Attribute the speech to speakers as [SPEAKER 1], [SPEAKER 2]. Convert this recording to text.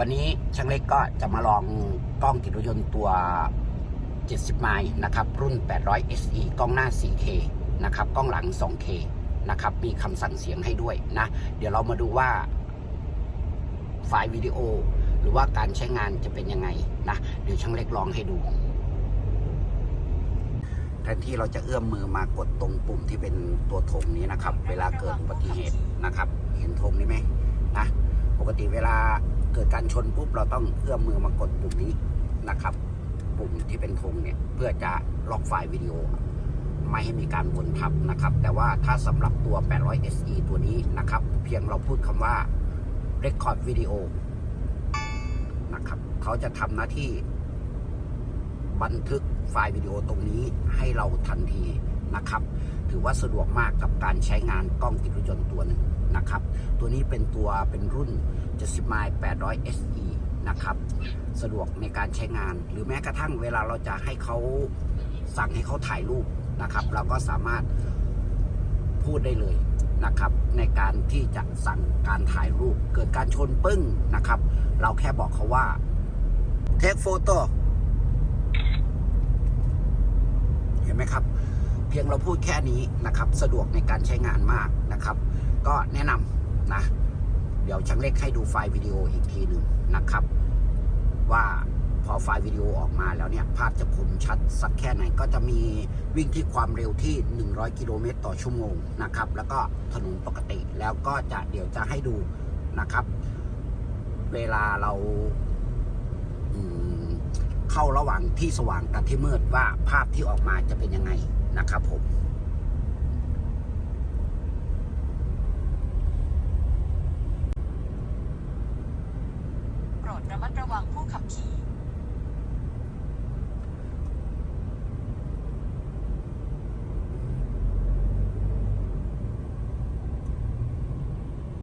[SPEAKER 1] วันนี้ช่างเล็กก็จะมาลองกล้องติดรถยนต์ตัว 70 ไมล์นะครับ รุ่น 800 SE กล้องหน้า 4K นะครับ กล้องหลัง 2K นะครับ มีคำสั่งเสียงให้ด้วยนะ เดี๋ยวเรามาดูว่า ไฟล์วิดีโอ หรือว่าการใช้งานจะเป็นยังไงนะ เดี๋ยวช่างเล็กลองให้ดูแทนที่เราจะเอื้อมมือมากดตรงปุ่มที่เป็นตัวธงนี้นะครับ เวลาเกิดอุบัติเหตุนะครับ เห็นธงนี้ไหมนะ ปกติเวลา เกิดการชนปุ๊บเราต้องเอื้อมมือมากดปุ่มนี้นะครับ ปุ่มที่เป็นธงเนี่ยเพื่อจะล็อกไฟล์วิดีโอ ไม่ให้มีการวนทับนะครับ แต่ว่าถ้าสำหรับตัว 800 SE ตัวนี้นะครับ เพียงเราพูดคำว่า Record Video นะครับเขาจะทำหน้าที่บันทึกไฟล์วิดีโอตรงนี้ให้เราทันทีนะครับ ถือว่าสะดวกมากกับการใช้งานกล้องติดรถยนต์ตัวหนึ่ง นะครับ ตัวนี้เป็นตัวเป็นรุ่น 70 mile 800 SE นะครับ สะดวกในการใช้งาน หรือแม้กระทั่งเวลาเราจะให้เขาสั่งให้เขาถ่ายรูปนะครับ เราก็สามารถพูดได้เลยนะครับ ในการที่จะสั่งการถ่ายรูป เกิดการชนปึ้งนะครับ เราแค่บอกเขาว่า take photo เห็นไหมครับ เพียงเราพูดแค่นี้นะครับ สะดวกในการใช้งานมากนะครับ ก็แนะนำนะ เดี๋ยวช่างเล็กให้ดูไฟล์วิดีโออีกทีหนึ่งนะครับ ว่าพอไฟล์วิดีโอออกมาแล้วเนี่ย ภาพจะคมชัดสักแค่ไหนก็จะมีวิ่งที่ความเร็วที่ 100 กิโลเมตรต่อชั่วโมงนะครับ แล้วก็ถนนปกติแล้วก็จะเดี๋ยวจะให้ดูนะครับ เวลาเราเข้าระหว่างที่สว่างกับที่มืดว่าภาพที่ออกมาจะเป็นยังไงนะครับผม
[SPEAKER 2] โปร ดระมัดระวังผู้ขับขี่